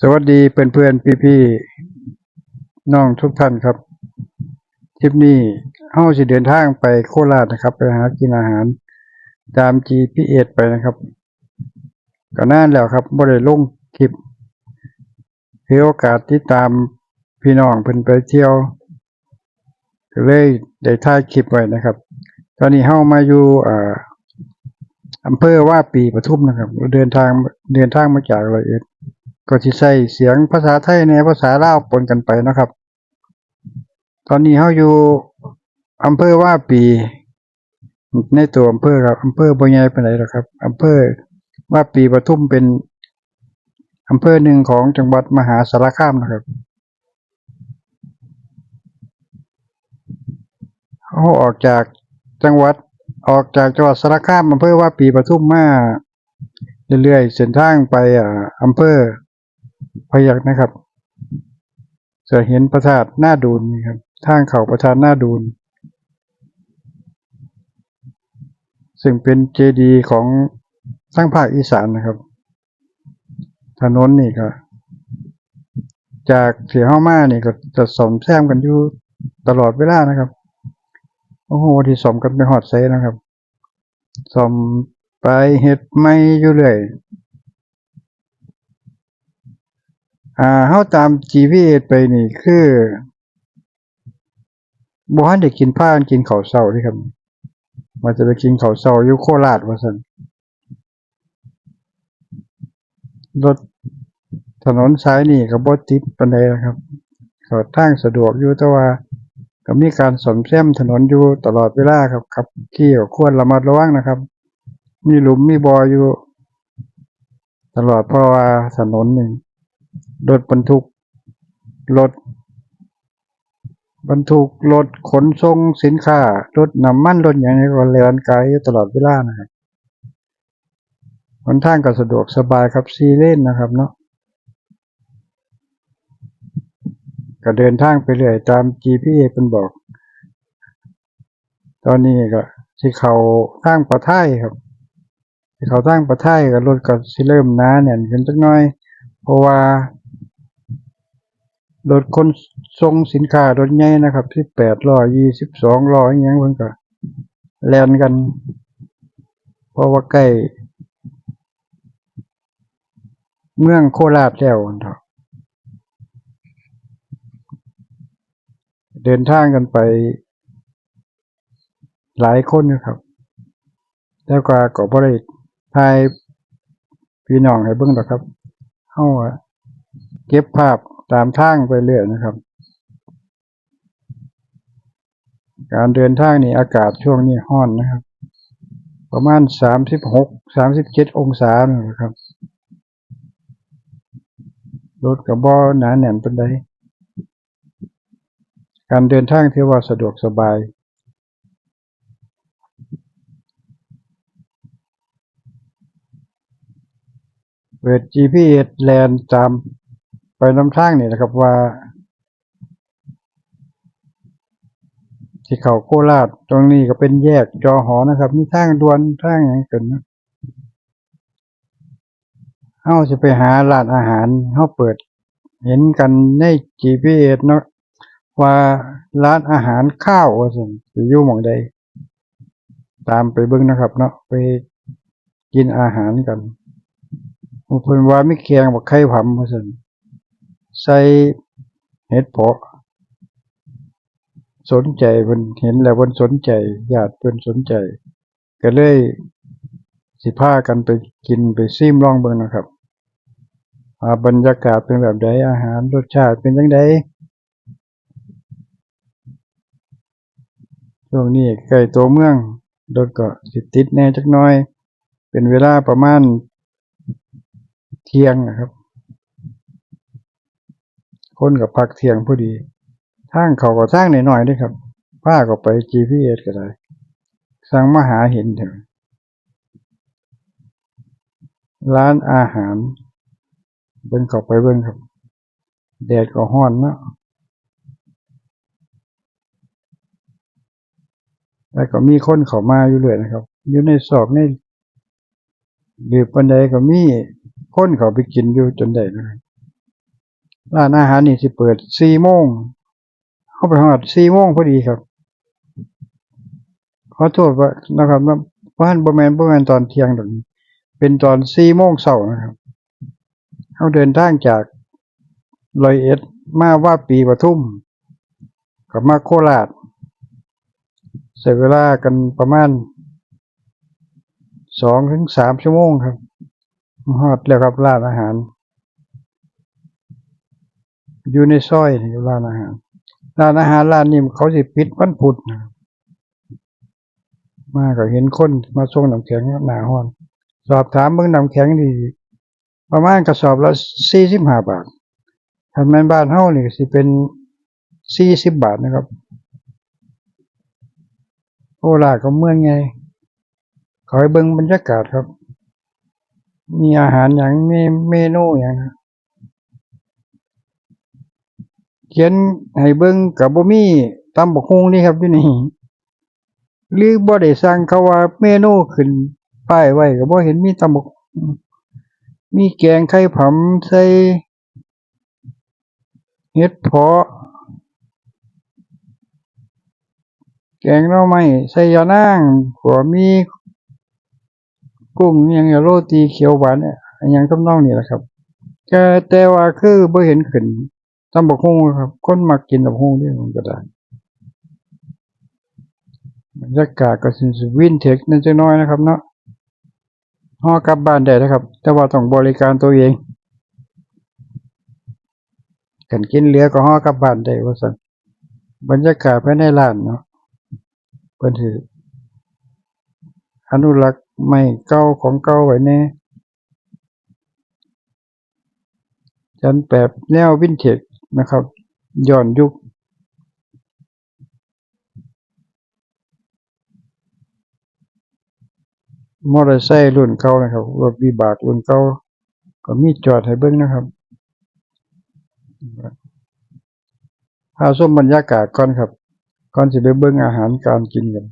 สวัสดีเพื่อนเพื่อนพี่พี่ๆน้องทุกท่านครับทริปนี้เฮาสิเดินทางไปโคราชนะครับ ไปหากินอาหารตาม GPS ไปนะครับก็น่านแล้วครับบ่ได้ลงคลิปถือโอกาสที่ตามพี่น้องเพิ่นไปเที่ยวเลยได้ถ่ายคลิปไว้นะครับ ตอนนี้เฮามาอยู่อ่าอำเภอว่าปีปทุมนะครับ เดินทางเดินทางมาจากร้อยเอ็ด ก็สิใช้เสียงภาษาไทยในภาษาลาวปนกันไปนะครับ ตอนนี้เฮาอยู่อำเภอว่าปี ในตัวอำเภอครับอำเภอบ่ใหญ่ปานใดหรอครับอำเภอว่าปีปทุมเป็นอำเภอหนึ่งของจังหวัดมหาสารคามนะครับเฮาออกจากจังหวัดออกจากจังหวัดสารคามอำเภอว่าปีปทุมมาเรื่อยๆเส้นทางไปอ่าอำเภอ พยักนะครับ จะเห็นพระธาตุหน้าดูนนี่ครับทางเขาพระธาตุหน้าดูนซึ่งเป็นเจดีย์ของทั้งภาคอีสานนะครับ ถนนนี่ก็จากเสียห้ามานี่ก็จะสมแซมกันอยู่ตลอดเวลานะครับ โอ้โหที่สมกันไปหอดเซนะครับสมไปเฮ็ดไม่อยู่เรื่อย อ่าเฮาตาม GPS ไปนี่คือบ่ทันได้กินผ้ากินข้าวเช้าเด้ครับว่าจะไปกินข้าวเช้าอยู่โคราชว่าซั่นรถถนนสายนี้ก็บ่ติดปานใดนะครับก็ทางสะดวกอยู่แต่ว่าก็มีการซ่อมแซมถนนอยู่ตลอดเวลาครับขับขี่ก็ควรระมัดระวังนะครับ มีหลุมมีบ่ออยู่ ตลอดเพราะว่าถนนนี่ รถบรรทุก รถ บรรทุก รถขนส่งสินค้า รถน้ำมัน รถอย่างนี้ก็แล่นไกลอยู่ตลอดเวลานะครับหนทางก็สะดวกสบายครับซีเลนนะครับเนาะก็เดินทางไปเรื่อยตาม GPS เป็นบอก ตอนนี้ก็ที่เขาทางประไทยครับที่เขาทางประไทยก็รถก็สิเริ่มหนาแน่นขึ้นจักหน่อย เพราะว่า รถขนส่งสินค้ารถใหญ่นะครับที่แปดล้อยี่สิบสองล้ออย่างเงี้ยเพิ่นก็แล่นกัน เพราะว่าใกล้เมืองโคราชแล้วเดินทางกันไป หลายคนอยู่ครับ แล้วก็ก็บ่ได้ถ่ายพี่น้องให้เบิ่งดอครับเฮาเก็บภาพ ตามทางไปเรื่อยนะครับ การเดินทางนี่อากาศช่วงนี้ร้อนนะครับ ประมาณสามสิบหกสามสิบเจ็ดองศานะครับรถกับบ่หนาแน่นปานใดการเดินทางถือว่าสะดวกสบายเปิด GPS แลนตาม นำทางนี่นะครับว่า ที่เขาโคราชตรงนี้ก็เป็นแยกจอหอนะครับ มีทางด่วนทางอย่างเกินนะเฮาจะไปหาร้านอาหารเฮาเปิด เห็นกันใน GPS เนาะว่าร้านอาหารข้าวว่าซั่นสิอยู่หมองใดตามไปเบิ่งนะครับ เนาะไปกินอาหารกันเพิ่นว่ามีแกงบักไข่ผำว่าซั่น ใส่เห็ดเผาะ สนใจเพิ่นเห็นแล้วเพิ่นสนใจญาติเพิ่นสนใจ ก็เลยสิพากันไปกินไปซิมลองเบิ่งนะครับบรรยากาศเป็นแบบใดอาหารรสชาติเป็นจังไดช่วงนี้ใกล้ตัวเมืองรถก็สิติดแน่จักน่อย เป็นเวลาประมาณเที่ยงนะครับ คนก็พักเที่ยงพอดีทางเขาก็ทางน้อยๆเด้ครับพาก็ไป GPS ก็ได้สั่งมาหาเห็นเถอะร้านอาหาร เบิ่งเข้าไปเบิ่งครับ แดดก็ร้อนเนาะแล้วก็มีคนเข้ามาอยู่เรื่อยนะครับ อยู่ในซอกในหลืบปานใดก็มีคนเขาไปกินอยู่จนได้นะครับ ร้านอาหารนี่สิเปิดสี่โมงเข้าไปหอดสี่โมงพอดีครับ ขอโทษว่านะครับว่าบ้านบ่แมนบ่แมนตอนเที่ยงดอกนี้ เป็นตอนสี่โมงเช้านะครับเขาเดินทางจากร้อยเอ็ดมาว่าปีปทุมกับมาโคราชใช้เวลากันประมาณสองถึงสามชั่วโมงครับฮอดแล้วครับร้านอาหาร อยู่ในซอยนี่ร้านอาหารร้านอาหารร้านนี้เขาสิปิดวันพุธนะมาก็เห็นคนมาส่งน้ำแข็งหนาห้อน สอบถามเบิ่งน้ำแข็งดี ประมาณกระสอบละสี่สิบห้าบาทถ้าแม่บ้านเฮานี่สิเป็นสี่สิบบาทนะครับ โอลาก็เมืองไง ขอให้เบิ่งบรรยากาศครับ มีอาหารอย่างมีเมนูอย่างนะ เขียนให้เบิ่งกับบ่มีตำบักฮุงนี่ครับอยู่นี่หรือบ่ได้สั่งเขาว่าเมนูขึ้นป้ายไว้ก็บ่เห็นมีตำบักมีแกงไข่ผำใส่เห็ดเพาะแกงหน่อไม้ใส่ยานางหัวมีกุ้งอิหยังโรตีเขียวหวานเนี่ยอหยังทำนองนี้แหละครับแต่แต่ว่าคือบ่เห็นขึ้น ตำบักฮงครับ คนมักกินบักฮงนี่มันก็ได้บรรยากาศก็สิวินเทคนั่นจักหน้อยนะครับ เนาะฮอกลับบ้านได้นะครับ แต่ว่าต้องบริการตัวเองกันกินเหลือก็ฮอกลับบ้านได้ว่าซั่นบรรยากาศภายในร้านเนาะเพิ่นสิอนุรักษ์ไม้เก่าของเก่าไว้แน่จันแบบแนววินเทจ นะครับย้อนยุค มอเตอร์ไซค์รุ่นเก่านะครับรถวิบากรุ่นเก่าก็มีจอดให้เบิ่งนะครับพาชมบรรยากาศก่อนครับ ก่อนสิไปเบิ่งอาหารการกินกัน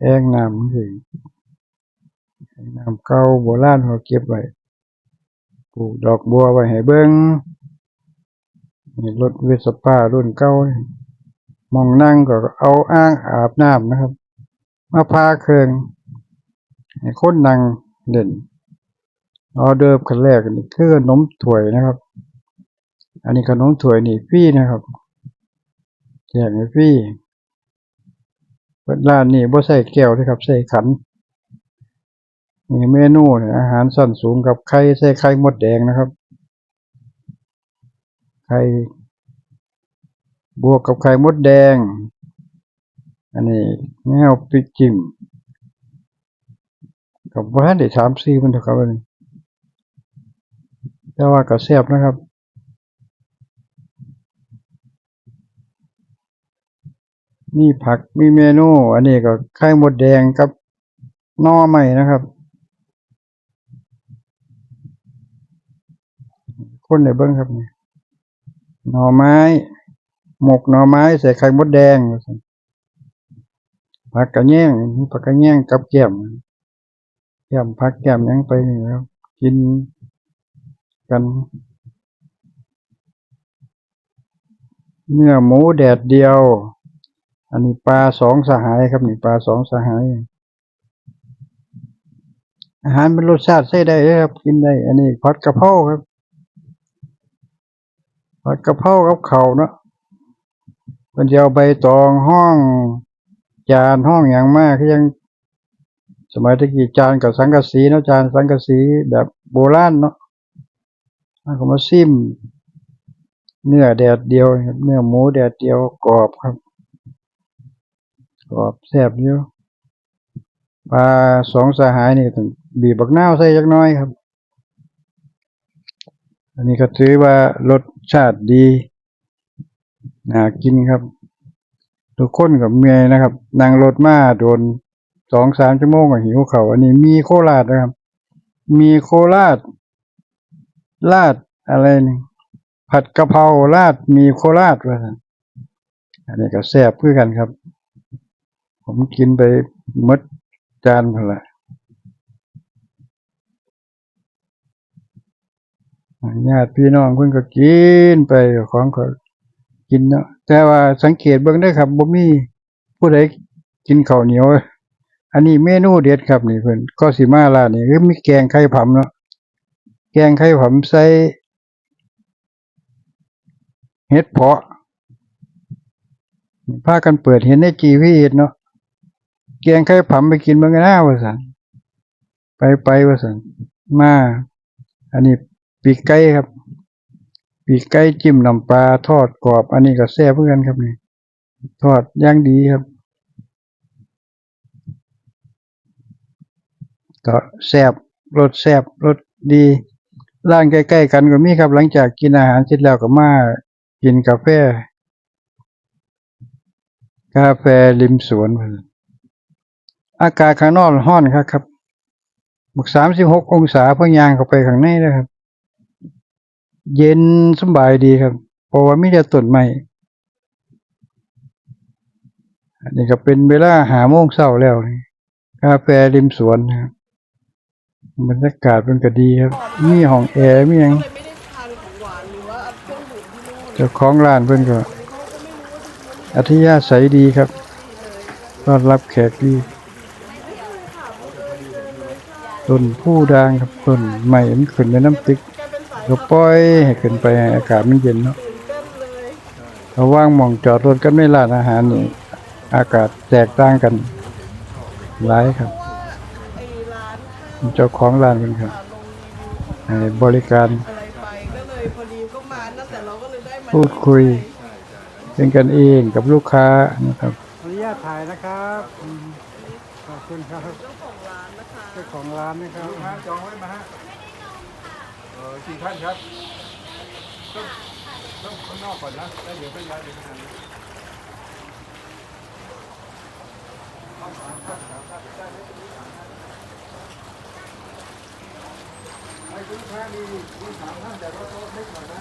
แอ่งน้ำนสิแอ่งน้ำเก่าโบราณเขาเก็บไว้ ลูกดอกบัวไว้ให้เบิงนี่รถเวสป้ารุ่นเก่ามองนั่งก็เอาอ้างอาบน้ำนะครับ มาพาเครื่องให้คนนั่งเล่นออเดิร์ขั้นแรกนี่คือขนมถ้วยนะครับ อันนี้ขนมถ้วยนี่ฟรีนะครับแจกให้ฟรีเปิดร้านนี่บ่ใส่แก้วเลยครับ ใส่ขัน นี่เมนูเนี่ยอาหารสั้นสูงกับไข่ใส่ไข่มดแดงนะครับ ไข่บวกกับไข่มดแดง อันนี้แนวพริจิ้มกับว่าได้สามสี่มันเถอะครับอันนี้แต่ว่าก็แซ่บนะครับมีผักมีเมนู อันนี้ก็ไข่มดแดงกับน่อไม้นะครับ คนไหนเบิ้งครับนี่หน่อไม้ หมกหน่อไม้ใส่ไข่มดแดงว่าซั่นผักกระแยงผักกระแยงกับแก้มแก้มผักแก้มยังไปนี่ครับกินกันเนื้อหมูแดดเดียว อันนี้ปลาสองสหายครับนี่ปลาสองสหาย อาหารเป็นรสชาติใช้ได้เด้อครับ กินได้ อันนี้ผัดกะเพราครับ ผัดกะเพรากับข้าเนาะเพิ่นสิเอาใบตองห้องจานห้องหยังมาคือยัง สมัยตะกี้จานกับสังกะสีเนาะจานสังกะสีแบบโบราณเนาะแล้วก็มาซิมเนื้อแดดเดียวครับเนื้อหมูแดดเดียวกรอบครับ กรอบแซ่บอยู่ปลาสองสหายนี่ต้องบีบบักน้าวใส่จักน้อยครับ อันนี้ก็ถือว่ารสชาติดีน่ากินครับ ทุกคนกับเมียนะครับนั่งรถมาโดนสองสามชั่วโมงก็หิวเขาอันนี้มีโคราชนะครับ มีโคราชลาดอะไรนี่ผัดกะเพราลาดมีโคราชว่าอันนี้ก็แซ่บคือกันครับ ผมกินไปมดจานพละ ญาติพี่น้องเพิ่นก็กินไปของก็กินเนาะแต่ว่าสังเกตเบิ่งได้ครับบ่มีผู้ใดกินข้าวเหนียว อันนี้เมนูเด็ดครับนี่เพิ่นก็สิมาร้านนี้คือมีแกงไข่ผำเนาะแกงไข่ผำใส่เห็ดเพาะพากันเปิดเห็นในจีวีเนาะแกงไข่ผำไปกินเบิ่งกันนะว่าซั่นไปไปว่าซั่นมา อันนี้ ปีกไก่ครับ ปีกไก่จิ้มน้ำปลาทอดกรอบ อันนี้ก็แซ่บเหมือนกันครับนี่ทอดย่างดีครับก็แซ่บรสแซ่บรสดีร้านใกล้ๆกันก็มีครับ หลังจากกินอาหารเสร็จแล้วก็มากินกาแฟ กาแฟริมสวนอากาศข้างนอกร้อนครับครับบวกสามสิบหกองศาเพิ่งยางเข้าไปข้างในนะครับ เย็นสบายดีครับ เพราะว่ามีแต่ต้นไม้อันนี้ก็เป็นเวลาหาโมงเช้าแล้วกาแฟริมสวนครับบรรยากาศเป็นก็ดีครับ มีห้องแอร์มีหยังก็เลยไม่ได้ทานของหวานเพื่อนู่นเจ้าของร้านเพิ่นก็เขาก็ไม่รู้ว่าจะอัธยาศัยดีครับต้อนรับแขกดีต้นผู้ด่างครับต้นใหม่มันขึ้นในน้ำตึก กเป็นสายกปล่อยให้ขึ้นไปให้อากาศมันเย็นเนาะตื่นเต้นเลยระว่างมองจอดรถกับในร้านอาหารนี่อากาศแตกต่างกันหลายครับ เจ้าของร้านเพิ่นครับบริการพูดคุยเป็นกันเองกับลูกค้านะครับอนุญาตถ่ายนะครับขอบคุณครับเจ้าของร้านนะคะเจ้าของร้านนะครับจองไว้มาฮะ ออกี่ท่านครับต้องต้องข้างนอกก่อนนะแล้วเดี๋ยวไปย้ายไปข้างในให้คุณลูกค้ามีมีสามท่านแต่ว่าโต๊ะเล็กหน่อยนะ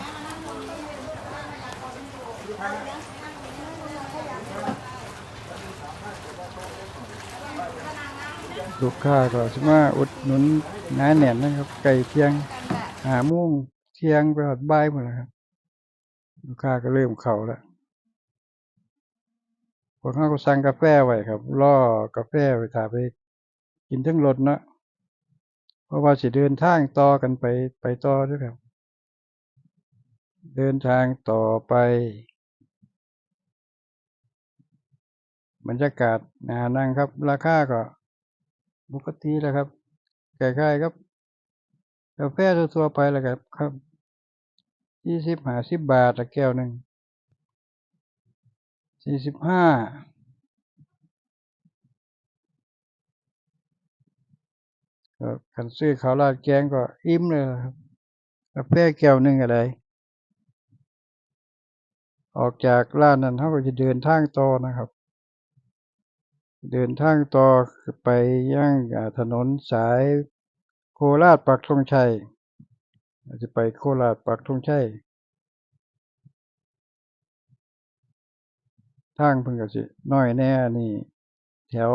ลูกค้าก็สิมาอุดหนุนหนาแน่นนะครับ ไก่เที่ยง หามุ่งเที่ยงไปหอดบ่ายหมดแล้วครับลูกค้าก็เริ่มเข้าแล้วพวกเขาก็สั่งกาแฟไว้ครับรอกาแฟไปถาไปกินทั้งรถเนาะเพราะว่าสิเดินทางต่อกันไปไปต่อด้วยครับ เดินทางต่อไป บรรยากาศนานั่งครับ ราคาก็ปกติแล้วครับคล้ๆครับ กาแฟทั่วๆไปและครับครับยี่สิบห้าสิบบาทละแก้วหนึ่งสี่สิบห้าก็คันซื้อข้าวราดแกงก็อิ่มเลยครับกาแฟแก้วหนึ่งอะไร ออกจากร้านนั้นเขาก็จะเดินทางต่อนะครับ เดินทางต่อไปย่างถนนสาย โคราชปักธงชัยอาจะไปโคราชปักธงชัยทางเพิ่นก็สิน้อยแน่นี่ แถว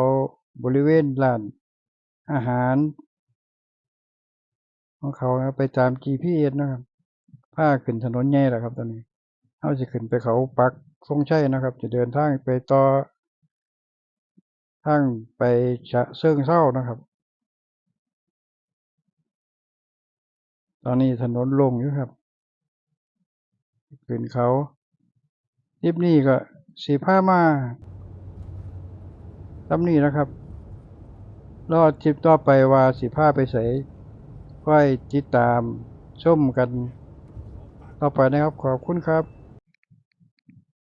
บริเวณร้านอาหาร ของเขาไปตาม GPS นะครับพาขึ้นถนนใหญ่แล้วครับ ตอนนี้เราจะขึ้นไปเขาปักธงชัยนะครับ จะเดินทางไปต่อทางไปฉะเชิงเศร้านะครับ ตอนนี้ถนนโลงอยู่ครับขึ้นเขาทิปนี้ก็สีผ้ามาตำนี้นะครับ รอดทิปต่อไปว่าสีผ้าไปใส่ค่อยติดตามชมกัน ต่อไปนะครับขอบคุณครับ